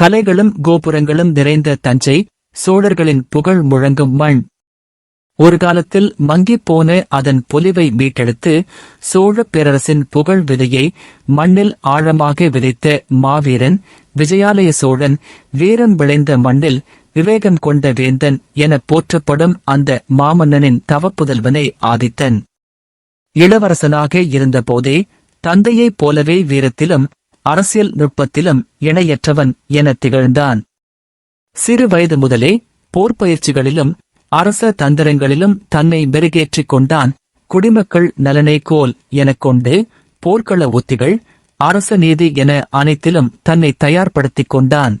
கலைகளும் கோபுரங்களும் நிறைந்த தஞ்சை சோழர்களின் புகழ் முழங்கும் மண். ஒரு காலத்தில் மங்கிப் போன அதன் பொலிவை மீட்டெடுத்து சோழப் பேரரசின் புகழ் விதையை மண்ணில் ஆழமாக விதைத்த மாவீரன் விஜயாலய சோழன் வீரம் விளைந்த மண்ணில் விவேகம் கொண்ட வேந்தன் என போற்றப்படும் அந்த மாமன்னனின் தவப்புதல்வனை ஆதித்தன். இளவரசனாக இருந்தபோதே தந்தையைப் போலவே வீரத்திலும் அரசியல் நுட்பத்திலும் இணையற்றவன் என திகழ்ந்தான். சிறு வயது முதலே போர் பயிற்சிகளிலும் அரச தந்திரங்களிலும் தன்னை மெருகேற்றிக் கொண்டான் குடிமக்கள் நலனை கோல் எனக் கொண்டு போர்க்கள உத்திகள் அரச நீதி என அனைத்திலும் தன்னை தயார்படுத்திக் கொண்டான்.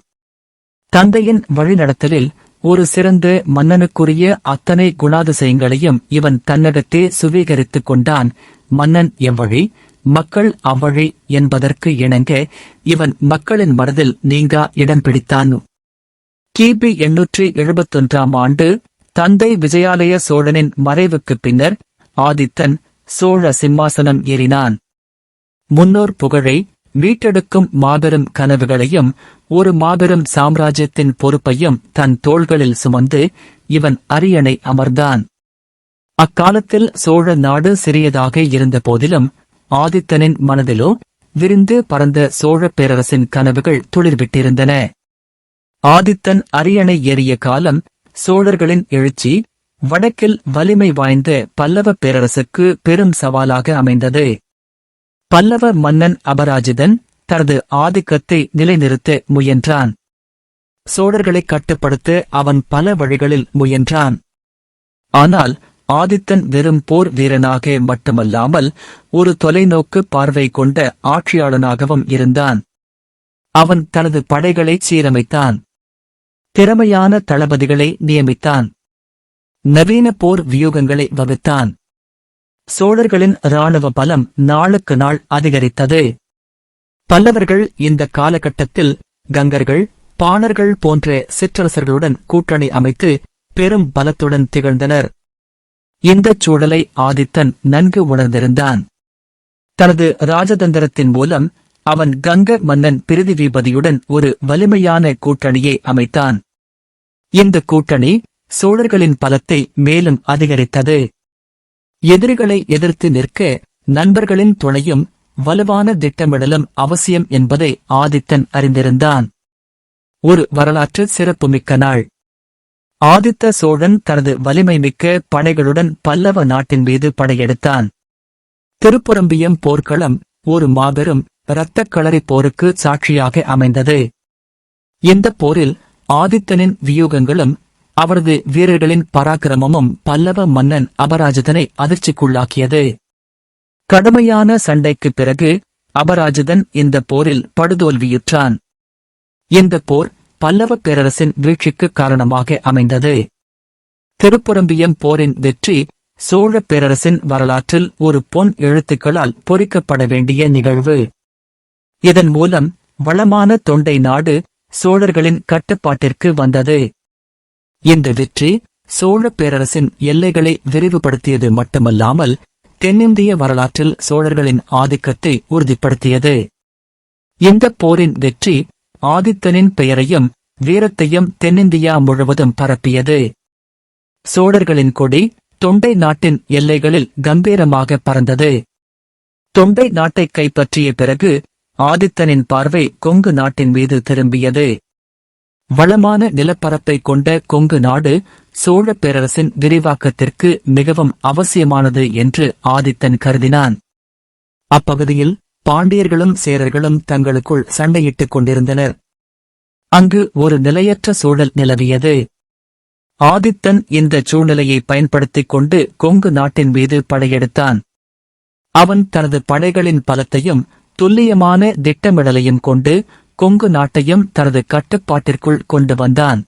தந்தையின் வழிநடத்தலில் ஒரு சிறந்த மன்னனுக்குரிய அத்தனை குணாதிசயங்களையும் இவன் தன்னகத்தே சுவீகரித்துக் கொண்டான். மன்னன் எவ்வழி மக்கள் அவ்வழி என்பதற்கு இணங்க இவன் மக்களின் மனதில் நீங்கா இடம் பிடித்தான். கிபி எண்ணூற்றி எழுபத்தொன்றாம் ஆண்டு தந்தை விஜயாலய சோழனின் மறைவுக்குப் பின்னர் ஆதித்தன் சோழ சிம்மாசனம் ஏறினான். முன்னோர் புகழை மீட்டெடுக்கும் மாபெரும் கனவுகளையும் ஒரு மாபெரும் சாம்ராஜ்யத்தின் பொறுப்பையும் தன் தோள்களில் சுமந்து இவன் அரியணை அமர்ந்தான். அக்காலத்தில் சோழ நாடு சிறியதாக இருந்த போதிலும் ஆதித்தனின் மனதிலோ விரிந்து பறந்த சோழப் பேரரசின் கனவுகள் துளிர்விட்டிருந்தன. ஆதித்தன் அரியணை ஏறிய காலம் சோழர்களின் எழுச்சி வடக்கில் வலிமை வாய்ந்த பல்லவ பேரரசுக்கு பெரும் சவாலாக அமைந்தது. பல்லவ மன்னன் அபராஜிதன் தனது ஆதிக்கத்தை நிலைநிறுத்த முயன்றான். சோழர்களை கட்டுப்படுத்த அவன் பல வழிகளில் முயன்றான். ஆனால் ஆதித்தன் வெறும் போர் வீரனாக மட்டுமல்லாமல் ஒரு தொலைநோக்கு பார்வை கொண்ட ஆட்சியாளனாகவும் இருந்தான். அவன் தனது படைகளை சீரமைத்தான். திறமையான தளபதிகளை நியமித்தான். நவீன போர் வியூகங்களை வகுத்தான். சோழர்களின் இராணுவ பலம் நாளுக்கு நாள் அதிகரித்தது. பல்லவர்கள் இந்த காலகட்டத்தில் கங்கர்கள் பாணர்கள் போன்ற சிற்றரசர்களுடன் கூட்டணி அமைத்து பெரும் பலத்துடன் திகழ்ந்தனர். இந்தச் சூழலை ஆதித்தன் நன்கு உணர்ந்திருந்தான். தனது ராஜதந்திரத்தின் மூலம் அவன் கங்க மன்னன் பிரிதிவிபதியுடன் ஒரு வலிமையான கூட்டணியை அமைத்தான். இந்த கூட்டணி சோழர்களின் பலத்தை மேலும் அதிகரித்தது. எதிரிகளை எதிர்த்து நிற்க நண்பர்களின் துணையும் வலுவான திட்டமிடலும் அவசியம் என்பதை ஆதித்தன் அறிந்திருந்தான். ஒரு வரலாற்று சிறப்புமிக்க நாள். ஆதித்த சோழன் தனது வலிமை மிக்க படைகளுடன் பல்லவ நாட்டின் மீது படையெடுத்தான். திருப்புரம்பியம் போர்க்களம் ஒரு மாபெரும் இரத்தக்களறி போருக்கு சாட்சியாக அமைந்தது. இந்த போரில் ஆதித்தனின் வியூகங்களும் அவரது வீரர்களின் பராக்கிரமமும் பல்லவ மன்னன் அபராஜிதனை அதிர்ச்சிக்குள்ளாக்கியது. கடுமையான சண்டைக்குப் பிறகு அபராஜிதன் இந்த போரில் படுதோல்வியுற்றான். இந்த போர் பல்லவ பேரரசின் வீழ்ச்சிக்கு காரணமாக அமைந்தது. திருப்புரம்பியம் போரின் வெற்றி சோழ பேரரசின் வரலாற்றில் ஒரு பொன் எழுத்துக்களால் பொறிக்கப்பட வேண்டிய நிகழ்வு. இதன் மூலம் வளமான தொண்டை நாடு சோழர்களின் கட்டுப்பாட்டிற்கு வந்தது. இந்த வெற்றி சோழ பேரரசின் எல்லைகளை விரிவுபடுத்தியது மட்டுமல்லாமல் தென்னிந்திய வரலாற்றில் சோழர்களின் ஆதிக்கத்தை உறுதிப்படுத்தியது. இந்த போரின் வெற்றி ஆதித்தனின் பெயரையும் வீரத்தையும் தென்னிந்தியா முழுவதும் பரப்பியது. சோழர்களின் கொடி தொண்டை நாட்டின் எல்லைகளில் கம்பீரமாக பறந்தது. தொண்டை நாட்டை கைப்பற்றிய பிறகு ஆதித்தனின் பார்வை கொங்கு நாட்டின் மீது திரும்பியது. வளமான நிலப்பரப்பை கொண்ட கொங்கு நாடு சோழ பேரரசின் விரிவாக்கத்திற்கு மிகவும் அவசியமானது என்று ஆதித்தன் கருதினான். அப்பகுதியில் பாண்டியர்களும் சேரர்களும் தங்களுக்குள் சண்டையிட்டுக் கொண்டிருந்தனர். அங்கு ஒரு நிலையற்ற சூழல் நிலவியது. ஆதித்தன் இந்த சூழ்நிலையை பயன்படுத்திக் கொண்டு கொங்கு நாட்டின் மீது படையெடுத்தான். அவன் தனது படைகளின் பலத்தையும் துல்லியமான திட்டமிடலையும் கொண்டு கொங்கு நாட்டையும் தனது கட்டுப்பாட்டிற்குள் கொண்டு வந்தான்.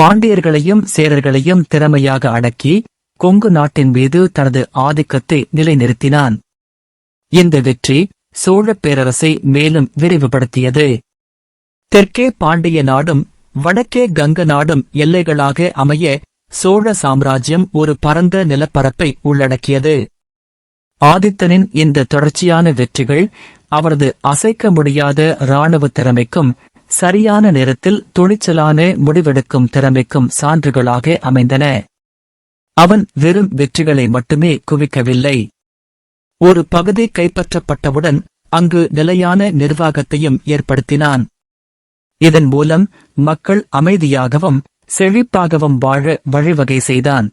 பாண்டியர்களையும் சேரர்களையும் திறமையாக அடக்கி கொங்கு நாட்டின் மீது தனது ஆதிக்கத்தை நிலைநிறுத்தினான். இந்த வெற்றி சோழப் பேரரசை மேலும் விரிவுபடுத்தியது. தெற்கே பாண்டிய நாடும் வடக்கே கங்க நாடும் எல்லைகளாக அமைய சோழ சாம்ராஜ்யம் ஒரு பரந்த நிலப்பரப்பை உள்ளடக்கியது. ஆதித்தனின் இந்த தொடர்ச்சியான வெற்றிகள் அவரது அசைக்க முடியாத இராணுவ திறமைக்கும் சரியான நேரத்தில் துணிச்சலான முடிவெடுக்கும் திறமைக்கும் சான்றுகளாக அமைந்தன. அவன் வெறும் வெற்றிகளை மட்டுமே குவிக்கவில்லை. ஒரு பகுதி கைப்பற்றப்பட்டவுடன் அங்கு நிலையான நிர்வாகத்தையும் ஏற்படுத்தினான். இதன் மூலம் மக்கள் அமைதியாகவும் செழிப்பாகவும் வாழ வழிவகை செய்தான்.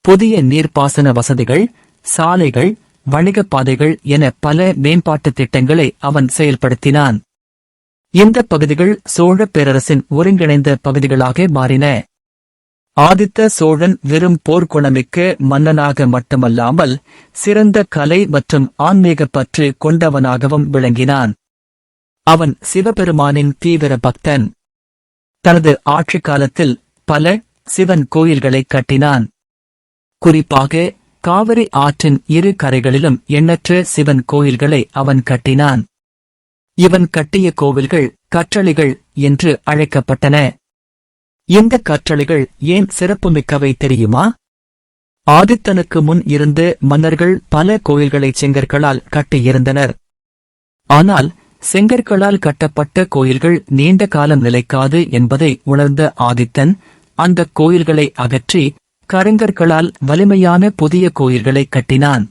புதிய நீர்ப்பாசன வசதிகள் சாலைகள் வணிகப் பாதைகள் என பல மேம்பாட்டுத் திட்டங்களை அவன் செயல்படுத்தினான். இந்த பகுதிகள் சோழ பேரரசின் ஒருங்கிணைந்த பகுதிகளாக மாறின. ஆதித்த சோழன் வெறும் போர்க்குணமிக்க மன்னனாக மட்டுமல்லாமல் சிறந்த கலை மற்றும் ஆன்மீக பற்று கொண்டவனாகவும் விளங்கினான். அவன் சிவபெருமானின் தீவிர பக்தன். தனது ஆட்சி காலத்தில் பல சிவன் கோயில்களை கட்டினான். குறிப்பாக காவிரி ஆற்றின் இரு கரைகளிலும் எண்ணற்ற சிவன் கோயில்களை அவன் கட்டினான். இவன் கட்டிய கோவில்கள் கற்றளிகள் என்று அழைக்கப்பட்டன. இந்த கற்றளிகள் ஏன் சிறப்புமிக்கவை தெரியுமா? ஆதித்தனுக்கு முன் இருந்து மன்னர்கள் பல கோயில்களை செங்கற்களால் கட்டியிருந்தனர். ஆனால் செங்கற்களால் கட்டப்பட்ட கோயில்கள் நீண்ட காலம் நிலைக்காது என்பதை உணர்ந்த ஆதித்தன் அந்த கோயில்களை அகற்றி கருங்கற்களால் வலிமையான புதிய கோயில்களை கட்டினான்.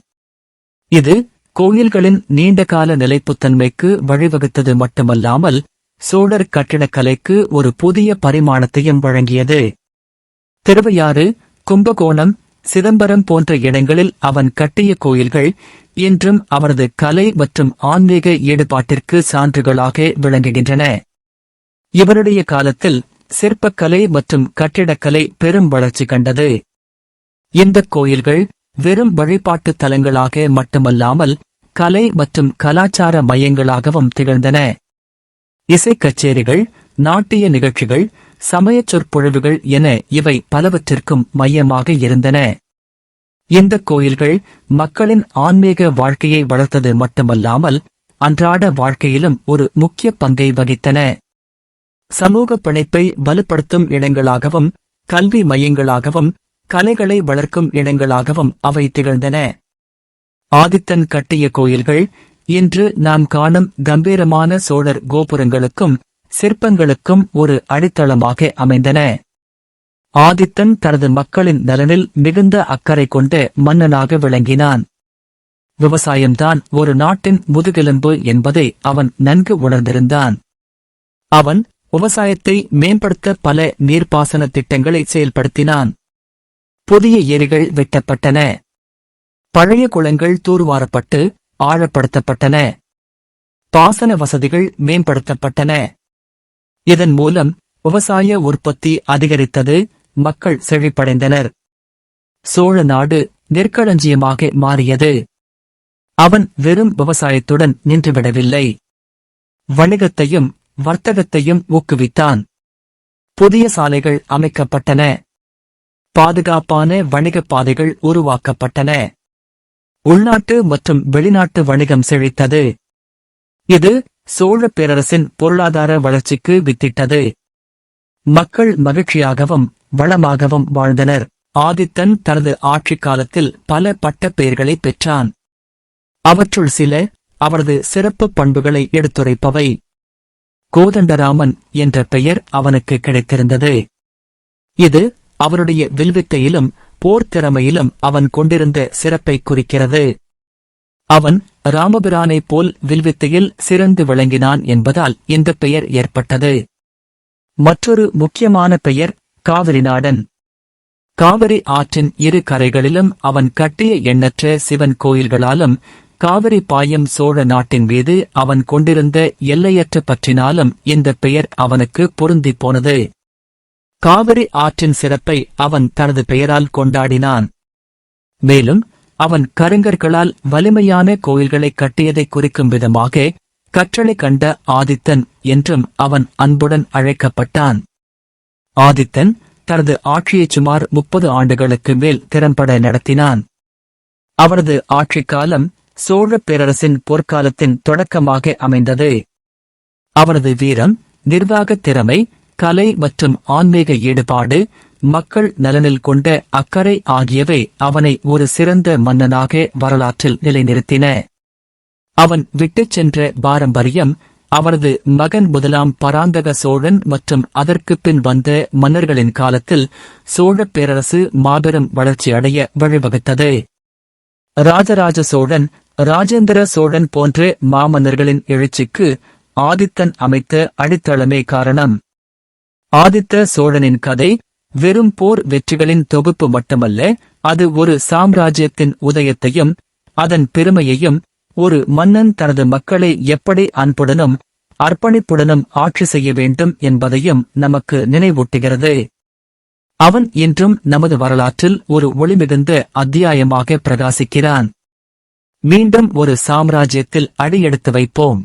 இது கோயில்களின் நீண்டகால நிலைப்புத்தன்மைக்கு வழிவகுத்தது மட்டுமல்லாமல் சோழர் கட்டிடக்கலைக்கு ஒரு புதிய பரிமாணத்தையும் வழங்கியது. திருவையாறு கும்பகோணம் சிதம்பரம் போன்ற இடங்களில் அவன் கட்டிய கோயில்கள் இன்றும் அவரது கலை மற்றும் ஆன்மீக ஈடுபாட்டிற்கு சான்றுகளாக விளங்குகின்றன. இவருடைய காலத்தில் சிற்பக்கலை மற்றும் கட்டிடக்கலை பெரும் வளர்ச்சி கண்டது. இந்த கோயில்கள் வெறும் வழிபாட்டுத் தலங்களாக மட்டுமல்லாமல் கலை மற்றும் கலாச்சார மையங்களாகவும் திகழ்ந்தன. இசை கச்சேரிகள் நாட்டிய நிகழ்ச்சிகள் சமய சொற்பொழிவுகள் என இவை பலவற்றிற்கும் மையமாக இருந்தன. இந்த கோயில்கள் மக்களின் ஆன்மீக வாழ்க்கையை வளர்த்தது மட்டுமல்லாமல் அன்றாட வாழ்க்கையிலும் ஒரு முக்கிய பங்கை வகித்தன. சமூக பிணைப்பை வலுப்படுத்தும் இடங்களாகவும் கல்வி மையங்களாகவும் கலைகளை வளர்க்கும் இடங்களாகவும் அவை திகழ்ந்தன. ஆதித்தன் கட்டிய கோயில்கள் இன்று நாம் காணும் கம்பீரமான சோழர் கோபுரங்களுக்கும் சிற்பங்களுக்கும் ஒரு அடித்தளமாக அமைந்தன. ஆதித்தன் தனது மக்களின் நலனில் மிகுந்த அக்கறை கொண்டு மன்னனாக விளங்கினான். விவசாயம்தான் ஒரு நாட்டின் முதுகெலும்பு என்பதை அவன் நன்கு உணர்ந்திருந்தான். அவன் விவசாயத்தை மேம்படுத்த பல நீர்ப்பாசன திட்டங்களை செயல்படுத்தினான். புதிய ஏரிகள் வெட்டப்பட்டன. பழைய குளங்கள் தூர்வாரப்பட்டு ஆழப்படுத்தப்பட்டன. பாசன வசதிகள் மேம்படுத்தப்பட்டன. இதன் மூலம் விவசாய உற்பத்தி அதிகரித்தது மக்கள் செழிப்படைந்தனர். சோழ நாடு நெற்களஞ்சியமாக மாறியது. அவன் வெறும் விவசாயத்துடன் நின்றுவிடவில்லை. வணிகத்தையும் வர்த்தகத்தையும் ஊக்குவித்தான். புதிய சாலைகள் அமைக்கப்பட்டன. பாதுகாப்பான வணிகப் பாதைகள் உருவாக்கப்பட்டன. உள்நாட்டு மற்றும் வெளிநாட்டு வணிகம் செழித்தது. இது சோழ பேரரசின் பொருளாதார வளர்ச்சிக்கு வித்திட்டது. மக்கள் மகிழ்ச்சியாகவும் வளமாகவும் வாழ்ந்தனர். ஆதித்தன் தனது ஆட்சிக் காலத்தில் பல பட்டப்பெயர்களை பெற்றான். அவற்றுள் சில அவரது சிறப்பு பண்புகளை எடுத்துரைப்பவை. கோதண்டராமன் என்ற பெயர் அவனுக்கு கிடைத்திருந்தது. இது அவருடைய வில்வித்தையிலும் போர்த்திறமையிலும் அவன் கொண்டிருந்த சிறப்பை குறிக்கிறது. அவன் ராமபிரானைப் போல் வில்வித்தையில் சிறந்து விளங்கினான் என்பதால் இந்த பெயர் ஏற்பட்டது. மற்றொரு முக்கியமான பெயர் காவிரிநாடன். காவிரி ஆற்றின் இரு கரைகளிலும் அவன் கட்டிய எண்ணற்ற சிவன் கோயில்களாலும் காவிரி பாயும் சோழ நாட்டின் மீது அவன் கொண்டிருந்த எல்லையற்ற பற்றினாலும் இந்த பெயர் அவனுக்கு பொருந்திப் போனது. காவிரி ஆற்றின் சிறப்பை அவன் தனது பெயரால் கொண்டாடினான். மேலும் அவன் கருங்கர்களால் வலிமையான கோயில்களை கட்டியதை குறிக்கும் விதமாக கற்றளை கண்ட ஆதித்தன் என்றும் அவன் அன்புடன் அழைக்கப்பட்டான். ஆதித்தன் தனது ஆட்சியை சுமார் முப்பது ஆண்டுகளுக்கு மேல் திறம்பட நடத்தினான். அவரது ஆட்சிக் காலம் சோழ பேரரசின் போர்க்காலத்தின் தொடக்கமாக அமைந்தது. அவரது வீரம் நிர்வாகத் திறமை கலை மற்றும் ஆன்மீக ஈடுபாடு மக்கள் நலனில் கொண்ட அக்கறை ஆகியவை அவனை ஒரு சிறந்த மன்னனாக வரலாற்றில் நிலைநிறுத்தின. அவன் விட்டுச் சென்ற பாரம்பரியம் அவரது மகன் முதலாம் பராந்தக சோழன் மற்றும் அதற்குப் பின் வந்த மன்னர்களின் காலத்தில் சோழப் பேரரசு மாபெரும் வளர்ச்சியடைய வழிவகுத்தது. ராஜராஜ சோழன் ராஜேந்திர சோழன் போன்ற மாமன்னர்களின் எழுச்சிக்கு ஆதித்தன் அமைத்த அடித்தளமே காரணம். ஆதித்த சோழனின் கதை வெறும் போர் வெற்றிகளின் தொகுப்பு மட்டுமல்ல அது ஒரு சாம்ராஜ்யத்தின் உதயத்தையும் அதன் பெருமையையும் ஒரு மன்னன் தனது மக்களை எப்படி அன்புடனும் அர்ப்பணிப்புடனும் ஆட்சி செய்ய வேண்டும் என்பதையும் நமக்கு நினைவூட்டுகிறது. அவன் இன்றும் நமது வரலாற்றில் ஒரு ஒளிமிகுந்த அத்தியாயமாக பிரகாசிக்கிறான். மீண்டும் ஒரு சாம்ராஜ்யத்தில் அடியெடுத்து வைப்போம்.